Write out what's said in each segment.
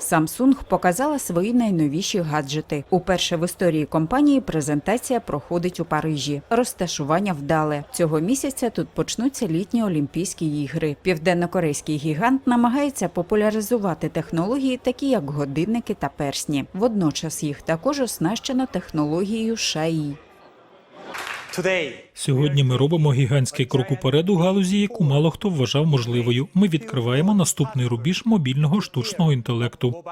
Samsung показала свої найновіші гаджети. Уперше в історії компанії презентація проходить у Парижі. Розташування вдале. Цього місяця тут почнуться літні Олімпійські ігри. Південнокорейський гігант намагається популяризувати технології, такі як годинники та персні. Водночас їх також оснащено технологією ШАІ. Сьогодні ми робимо гігантський крок уперед у галузі, яку мало хто вважав можливою. Ми відкриваємо наступний рубіж мобільного штучного інтелекту.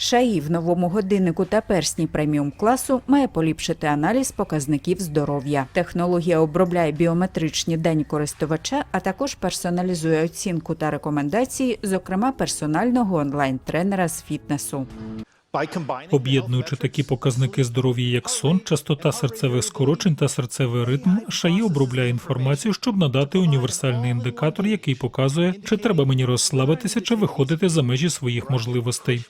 ШАІ в новому годиннику та персні преміум класу має поліпшити аналіз показників здоров'я. Технологія обробляє біометричні дані користувача, а також персоналізує оцінку та рекомендації, зокрема персонального онлайн-тренера з фітнесу. Об'єднуючи такі показники здоров'я, як сон, частота серцевих скорочень та серцевий ритм, ШАІ обробляє інформацію, щоб надати універсальний індикатор, який показує, чи треба мені розслабитися, чи виходити за межі своїх можливостей.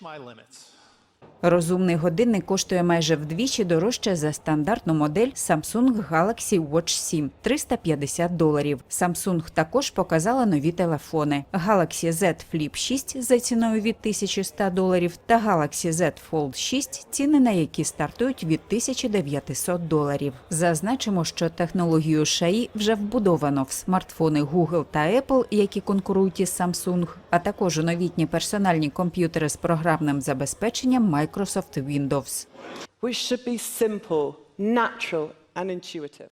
Розумний годинник коштує майже вдвічі дорожче за стандартну модель Samsung Galaxy Watch 7 – 350 доларів. Samsung також показала нові телефони Galaxy Z Flip 6 за ціною від 1100 доларів та Galaxy Z Fold 6, ціни на які стартують від 1900 доларів. Зазначимо, що технологію ШАІ вже вбудовано в смартфони Google та Apple, які конкурують із Samsung, а також новітні персональні комп'ютери з програмним забезпеченням Microsoft Windows. which should be simple, natural, and intuitive.